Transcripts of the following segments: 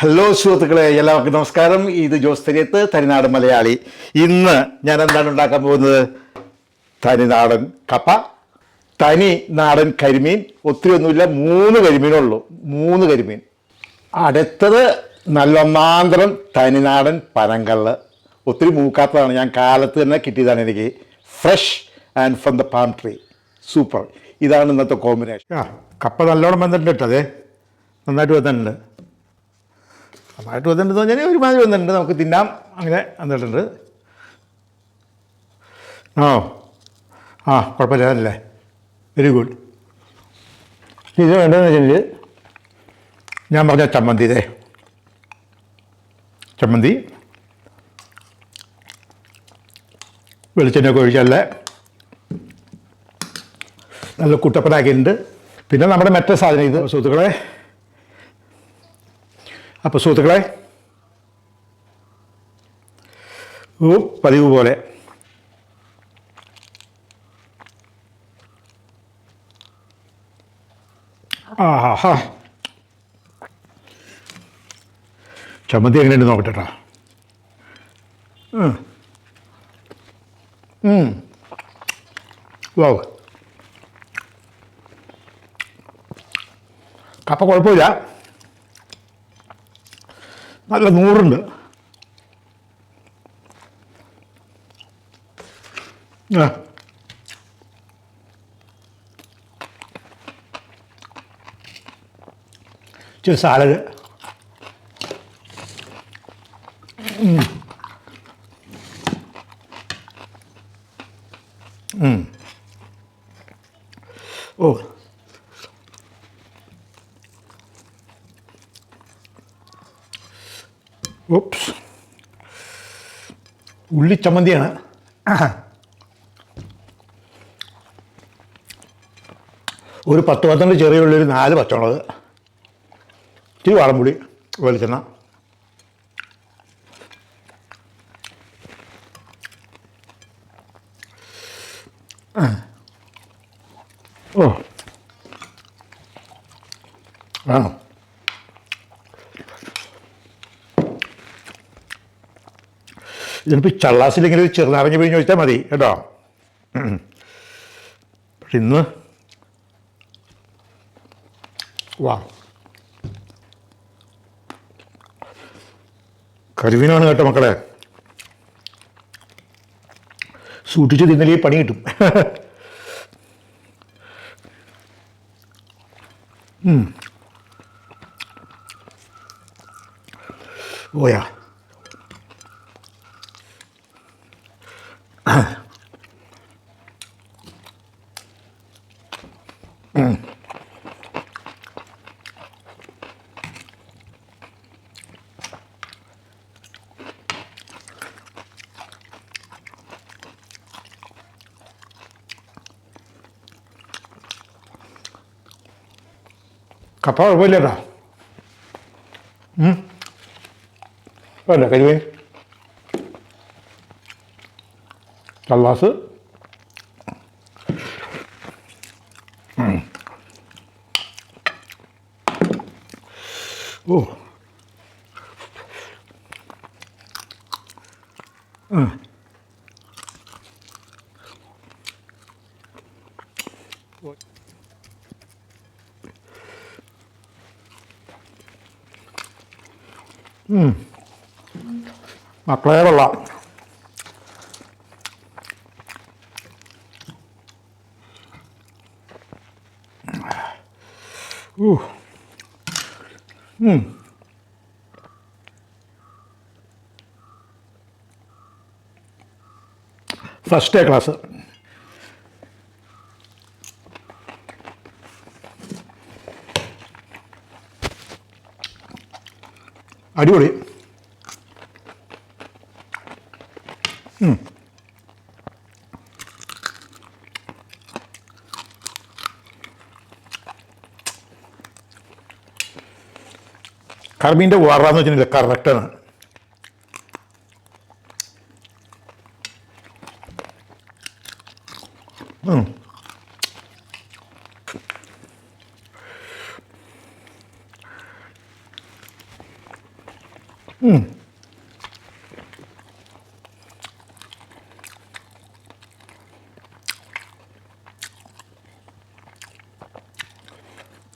Hello സുഹൃത്തുക്കളെ എല്ലാവർക്കും നമസ്കാരം. ഇത് ജോസ് തെരിയത്ത് തനിനാട് മലയാളി. ഇന്ന് ഞാൻ എന്താണ് ഉണ്ടാക്കാൻ പോകുന്നത്? തനിനാടൻ കപ്പ തനി നാടൻ കരിമീൻ ഒത്തിരി ഒന്നുമില്ല മൂന്ന് കരിമീനുള്ളൂ മൂന്ന് കരിമീൻ. അടുത്തത് നല്ലൊന്നാന്തരം തനിനാടൻ പനങ്കള്ള്. ഒത്തിരി മൂക്കാത്തതാണ്. ഞാൻ കാലത്ത് തന്നെ കിട്ടിയതാണ് എനിക്ക്. Fresh and from the palm tree super ഇതാണ് ഇന്നത്തെ കോമ്പിനേഷൻ കപ്പ നല്ലോണം വന്നിട്ടുണ്ട് അതെ നന്നായിട്ട് വന്നിട്ടുണ്ട്. നന്നായിട്ട് വന്നിട്ടുണ്ടെന്ന് പറഞ്ഞാൽ ഒരുമാതിരി വന്നിട്ടുണ്ട്. നമുക്ക് തിന്നാം. അങ്ങനെ വന്നിട്ടുണ്ട്. ആ ആ കുഴപ്പമില്ല. അതല്ലേ? വെരി ഗുഡ് ഇത് വേണ്ടതെന്ന് വെച്ചാൽ ഞാൻ പറഞ്ഞ ചമ്മന്തി ഇതേ. ചമ്മന്തി. വെളിച്ചെണ്ണയൊക്കെ ഒഴിച്ചല്ലേ നല്ല കുട്ടപ്പനാക്കിയിട്ടുണ്ട്. പിന്നെ നമ്മുടെ മറ്റേ സാധനം ഇത് സുഹൃത്തുക്കളെ അപ്പോൾ സുഹൃത്തുക്കളെ പതിവ് പോലെ. ആഹാ ചമ്മന്തി എങ്ങനെയുണ്ട് നോക്കട്ടെ കേട്ടോ ഉം. ഉം. വൗ കപ്പ കുഴപ്പമില്ല. നല്ല നൂറുണ്ട്. ആ. ഇച്ചിരി സാലഡ് ഉള്ളി ചമ്മന്തിയാണ്. ഒരു പത്ത് പന്ത്രണ്ട് ചെറിയ ഉള്ളി ഒരു നാല് പച്ചമുളക് ഇത്തിരി വാളംപുളി വെളിച്ചെണ്ണ ഓ ആ ഇതിനിപ്പോൾ ചള്ളാസിലെങ്കിലും ഒരു ചെറുനാരങ്ങ പിഴിഞ്ഞ് ചോദിച്ചാൽ മതി കേട്ടോ. പക്ഷെ ഇന്ന് വാ കരുവിനാണ് കേട്ടോ മക്കളെ സൂക്ഷിച്ച് തിന്നലേ പണി കിട്ടും ഉം. ഓയാ കപ്പ കുഴപ്പമില്ല കേട്ടോ അല്ല കരിമീൻ ചള്ളാസ് ഓ. മക്കളെ കൊള്ളാം. ഫസ്റ്റ് ഡേ ക്ലാസ് അടിപൊളി. കർമ്മീന്റെ വറാന്ന് വെച്ചിട്ടുണ്ടെങ്കിൽ കറക്റ്റാണ്.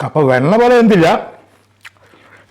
കപ്പ വെണ്ണ പോലെ എന്തില്ല?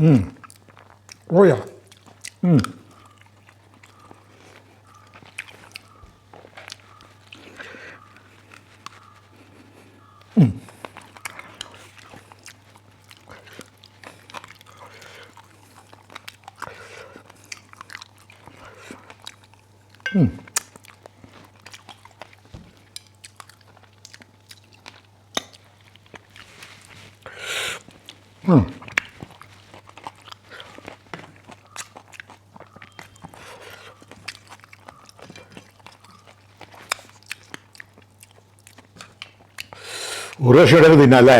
ഏ, ഇതണ്ട ഓയാ ഒരു വർഷം ഇടയ്ക്ക് തിന്നല്ലേ?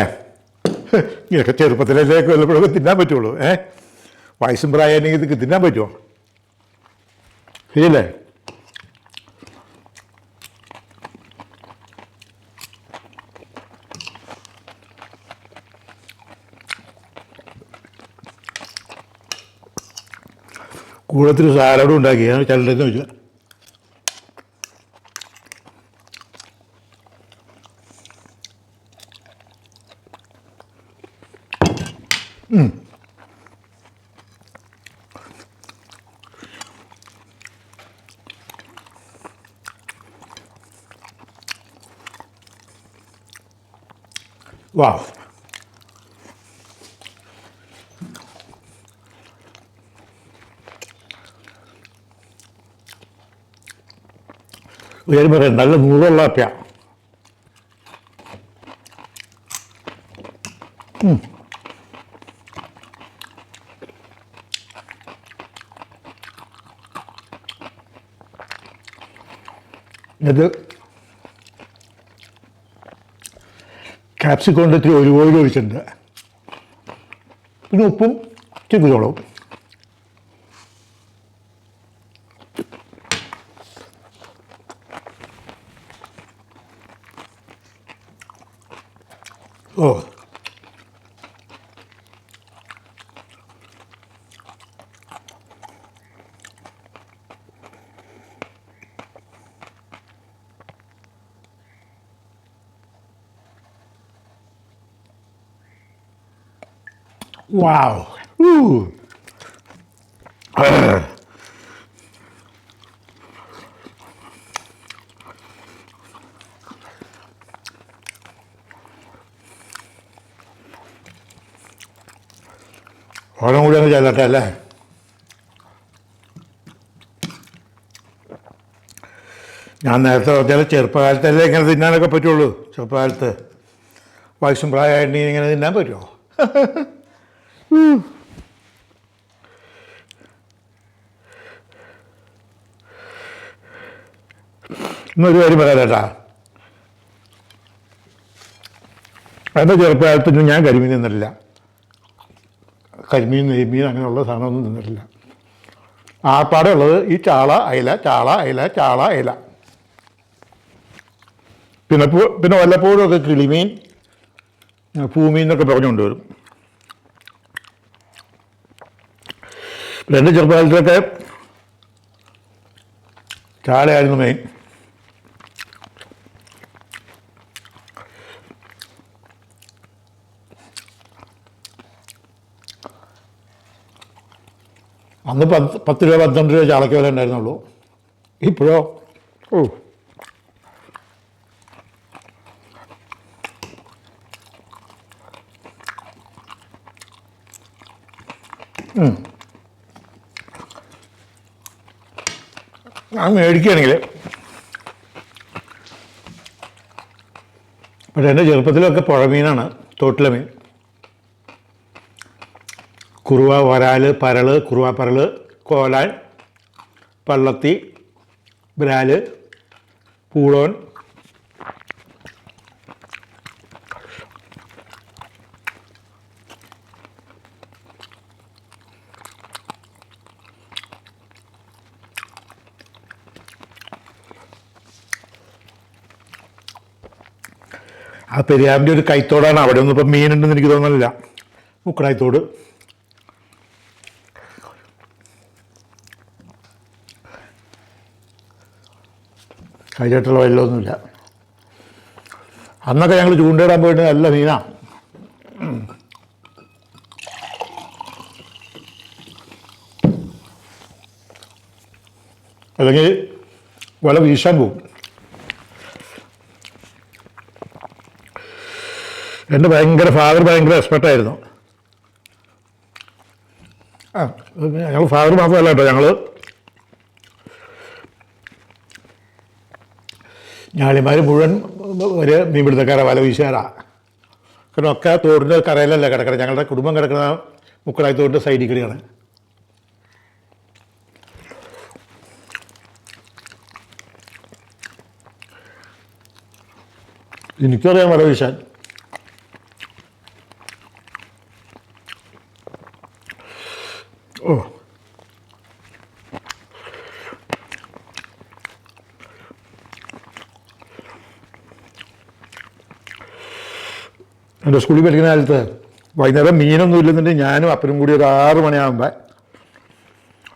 ഇങ്ങനെയൊക്കെ ചെറുപ്പത്തിലേക്ക് വല്ലപ്പോഴൊക്കെ തിന്നാൻ പറ്റുള്ളൂ ഏ? വയസ്സും പ്രായമാണെങ്കിൽ ഇതൊക്കെ തിന്നാൻ പറ്റുമോ? ശരിയല്ലേ കൂടത്തിൽ സാലഡും ഉണ്ടാക്കി. ഞാൻ വെച്ചാൽ വെച്ചു വാ ഞാൻ പറയാം നല്ല നൂറുള്ള അപ്പ്യ ഇത് ക്യാപ്സിക്കോണ്ട് ഇത്തിരി ഒരു ഓയിൽ ഒഴിച്ചിട്ടുണ്ട്. പിന്നെ ഉപ്പും ഇത്തിരി കുരുമുളകും. ഓ. Wow. Ooh. ഓരോ ഓണം കൂടി ചെല്ലട്ടെ അല്ലേ ഞാൻ നേരത്തെ പറഞ്ഞാൽ ചെറുപ്പകാലത്തല്ലേ ഇങ്ങനെ തിന്നാനൊക്കെ പറ്റുള്ളൂ ചെറുപ്പകാലത്ത് വയസ്സും പ്രായമായിട്ട് ഇങ്ങനെ തിന്നാൻ പറ്റുമോ ഇന്നൊരു കാര്യം പറയാനേട്ടാ എന്റെ ചെറുപ്പകാലത്തൊന്നും ഞാൻ കരിമീൻ തിന്നിട്ടില്ല. കരിമീൻ നെയ്മീൻ അങ്ങനെയുള്ള സാധനമൊന്നും തിന്നിട്ടില്ല. ആർപ്പാടെ ഉള്ളത് ഈ ചാള അയില ചാള അയില ചാള അയില. പിന്നെ പിന്നെ വല്ലപ്പോഴും ഒക്കെ കിളിമീൻ ഭൂമീൻ എന്നൊക്കെ പറഞ്ഞുകൊണ്ട് വരും എന്റെ ചെറുപ്പകാലത്തൊക്കെ ചാളയായിരുന്നു മെയിൻ അന്ന് പത്ത് പത്ത് രൂപ പന്ത്രണ്ട് രൂപ ചാളയ്ക്ക് വില ഉണ്ടായിരുന്നുള്ളൂ. ഇപ്പോഴോ? ഓ. ഞാൻ മേടിക്കുകയാണെങ്കിൽ പക്ഷേ എന്റെ ചെറുപ്പത്തിലൊക്കെ പുഴമീനാണ് തോട്ടിലെ മീൻ. കുറുവ വരാൽ പരൾ കുറുവ പരൾ കോലാൻ പള്ളത്തി ബ്രാൽ പൂളോൻ. ആ പെരിയാറിന്റെ ഒരു കൈത്തോടാണ് അവിടെ ഒന്നും ഇപ്പം മീനുണ്ടെന്ന് എനിക്ക് തോന്നുന്നില്ല. മുക്കടായിത്തോട് കഴിഞ്ഞിട്ടുള്ള വെള്ളമൊന്നുമില്ല അന്നൊക്കെ ഞങ്ങൾ ചൂണ്ടയിടാൻ പോയിട്ട് നല്ല മീനാ. അല്ലെങ്കിൽ വല വീശാൻ പോകും എന്റെ ഭയങ്കര ഫാദർ ഭയങ്കര എക്സ്പെർട്ടായിരുന്നു ആ ഞങ്ങൾ ഫാദർ മാത്രമല്ല കേട്ടോ ഞങ്ങൾ ഞാളിമാർ മുഴുവൻ ഒരു മീൻപിടുത്തക്കാരെ വല വീശുകാരാ കാരണം ഒക്കെ തോടിന്റെ കരയിലല്ല കിടക്കണം. ഞങ്ങളുടെ കുടുംബം കിടക്കുന്ന മുക്കളായി തോടിന്റെ സൈഡിൽ കൂടിയാണ് എനിക്കറിയാം വല വീശാൻ ഓ. എന്റെ സ്കൂളിൽ പഠിക്കുന്ന കാലത്ത് വൈകുന്നേരം മീനൊന്നും ഇല്ലെന്നുണ്ടെങ്കിൽ ഞാനും അപ്പനും കൂടി ഒരു ആറ് മണിയാകുമ്പോൾ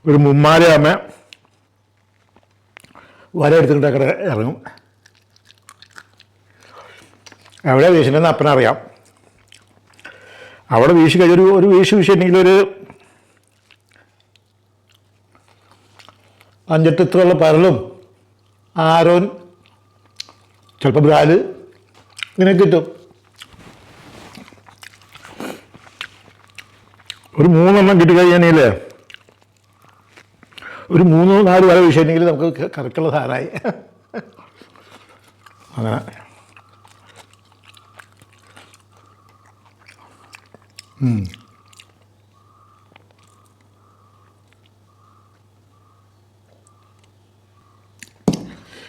ഒരു മുമ്മാലയാമ്മ വല എടുത്തിട്ട് അവിടെ ഇറങ്ങും. എവിടെ വീശിനെന്ന് അപ്പനറിയാം. അവിടെ വീശി കഴിഞ്ഞൊരു ഒരു വീശി വീശിയിട്ടുണ്ടെങ്കിൽ ഒരു അഞ്ചെട്ട് ഇത്രയുള്ള പരലും ആരോൻ ചിലപ്പോൾ ബ്രാൽ ഇങ്ങനെ കിട്ടും. ഒരു മൂന്നെണ്ണം കിട്ടിക്കഴിഞ്ഞാലേ ഒരു മൂന്നോ നാല് വര വിഷയമെങ്കിൽ നമുക്ക് കറക്കുള്ള സാധനമായി. അങ്ങനെ.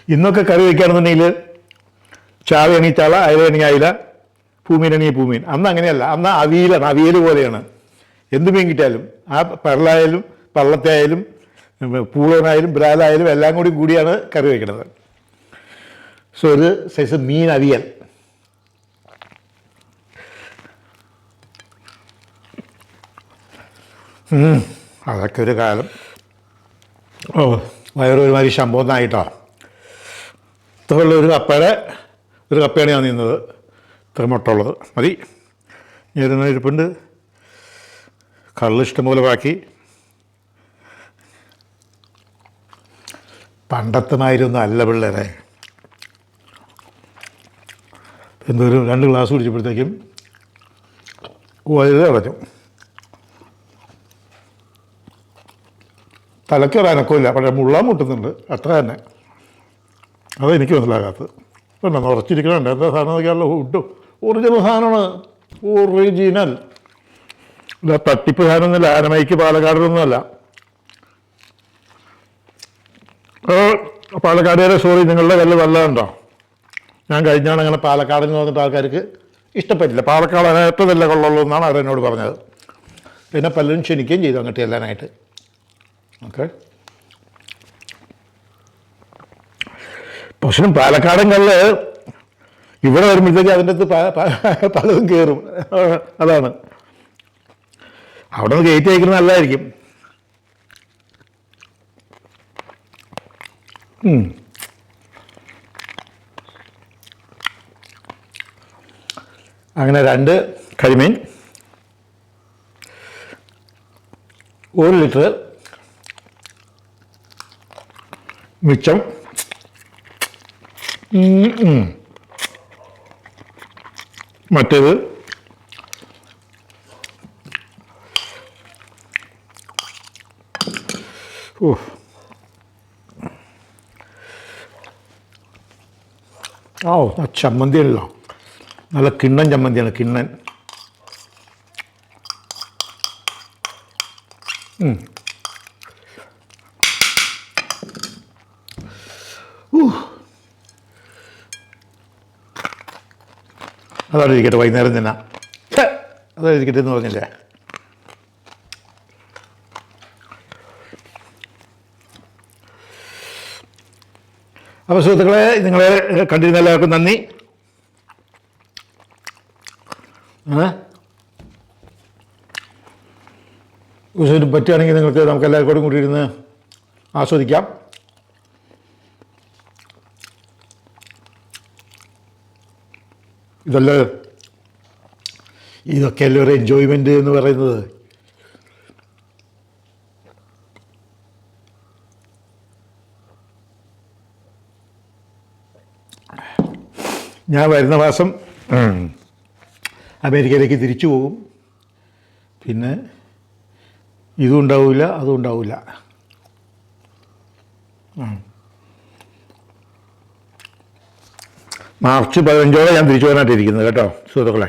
ഇന്നൊക്കെ കറി വയ്ക്കുകയാണെന്നുണ്ടെങ്കിൽ ചാവയാണെങ്കിൽ ചാള അയലയാണെങ്കിൽ അയില പൂമീനാണെങ്കിൽ ഭൂമിയിൽ അന്ന് അങ്ങനെയല്ല. അന്ന് അവിയലാണ് അവിയൽ പോലെയാണ്. എന്ത് മീൻ കിട്ടിയാലും ആ പരലായാലും പള്ളത്തായാലും പൂളനായാലും ബ്രാലായാലും എല്ലാം കൂടി കൂടിയാണ് കറി വയ്ക്കുന്നത് സോ ഒരു സൈസ് മീൻ അവിയൽ. അതൊക്കെ ഒരു കാലം. ഓ വയറൊരുമാതിരി ശമ്പവന്നായിട്ടോ. ഇത്രയുള്ള ഒരു കപ്പയുടെ ഒരു കപ്പയാണ് ഞാൻ നിന്നത് ഇത്ര മുട്ടുള്ളത് മതി. ഞാൻ ഇരിപ്പുണ്ട്. കള്ള് ഇഷ്ടംപോലെ ബാക്കി പണ്ടത്തെ മാതിരിയൊന്നും അല്ല പിള്ളേരെ. എന്തൊരു രണ്ട് ഗ്ലാസ് കുടിച്ചപ്പോഴത്തേക്കും വലുത് കളഞ്ഞു തലയ്ക്ക് ഒരു അനക്കമില്ല പക്ഷേ മുള്ളാൻ മുട്ടുന്നുണ്ട്. അത്ര തന്നെ. അതെനിക്ക് മനസ്സിലാകാത്തത്. വേണ്ട നിറച്ചിരിക്കണുണ്ട് എന്താ സാധനം നോക്കിയാലോ ഫുഡ് ഒറിജിനൽ സാധനമാണ്. ഒറിജിനൽ. തട്ടിപ്പ് സാധനമൊന്നുമില്ല ആനമൈക്ക് പാലക്കാടിലൊന്നുമല്ല. പാലക്കാടുകാരെ സോറി നിങ്ങളുടെ കല്ല് നല്ലതുണ്ടോ ഞാൻ കഴിഞ്ഞാണ് അങ്ങനെ പാലക്കാടിൽ നിന്ന് വന്നിട്ട് ആൾക്കാർക്ക് ഇഷ്ടപ്പെട്ടില്ല. പാലക്കാട് ഏറ്റവും നല്ല കൊള്ളുള്ളൂ എന്നാണ് അവരെന്നോട് പറഞ്ഞത്. പിന്നെ പലരും ക്ഷണിക്കുകയും ചെയ്തു അങ്ങോട്ട് ചെല്ലാനായിട്ട്. ഓക്കെ. പക്ഷേ പാലക്കാടൻ കല്ല് ഇവിടെ വരുമ്പോഴത്തേക്ക് അതിന്റെ അകത്ത് പലതും കയറും. അതാണ്. അവിടെ നിന്ന് കയറ്റി അയക്കുന്നത് നല്ലതായിരിക്കും അങ്ങനെ രണ്ട് കരിമീൻ. ഒരു ലിറ്റർ മിച്ചം. മറ്റേത് ഓ ഓ ആ ചമ്മന്തി ഉണ്ടല്ലോ നല്ല കിണ്ണൻ ചമ്മന്തിയാണ് കിണ്ണൻ അതവിടെ ഇരിക്കട്ടെ വൈകുന്നേരം തന്നെ അതവിടെ ഇരിക്കട്ടെ എന്ന് പറഞ്ഞില്ലേ അപ്പോൾ സുഹൃത്തുക്കളെ നിങ്ങളെ കണ്ടിരുന്ന എല്ലാവർക്കും നന്ദി. ഉത്സവത്തിന് പറ്റുകയാണെങ്കിൽ നിങ്ങൾക്ക് നമുക്ക് എല്ലാവർക്കും കൂടി ഇരുന്ന് ആസ്വദിക്കാം. ഇതല്ല? ഇതൊക്കെയല്ലേ ഒരു എൻജോയ്മെന്റ് എന്ന് പറയുന്നത്? ഞാൻ വരുന്ന മാസം അമേരിക്കയിലേക്ക് തിരിച്ചു പോകും. പിന്നെ ഇതും ഉണ്ടാവില്ല അതും ഉണ്ടാവില്ല മാർച്ച് പതിനഞ്ചോടെ ഞാൻ തിരിച്ചു പോകാനായിട്ടിരിക്കുന്നത് കേട്ടോ സുഹൃത്തുക്കളെ.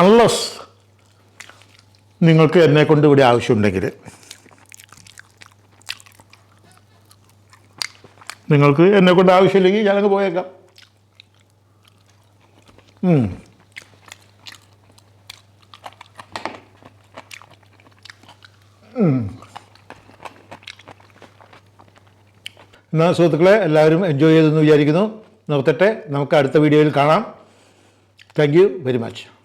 അൺലസ് നിങ്ങൾക്ക് എന്നെ കൊണ്ട് ഇവിടെ ആവശ്യമുണ്ടെങ്കിൽ നിങ്ങൾക്ക് എന്നെ കൊണ്ട് ആവശ്യമില്ലെങ്കിൽ ഞാനങ്ങ് പോയേക്കാം. എന്നാൽ സുഹൃത്തുക്കളെ എല്ലാവരും എൻജോയ് ചെയ്തെന്ന് വിചാരിക്കുന്നു. നിർത്തട്ടെ. നമുക്ക് അടുത്ത വീഡിയോയിൽ കാണാം. Thank you very much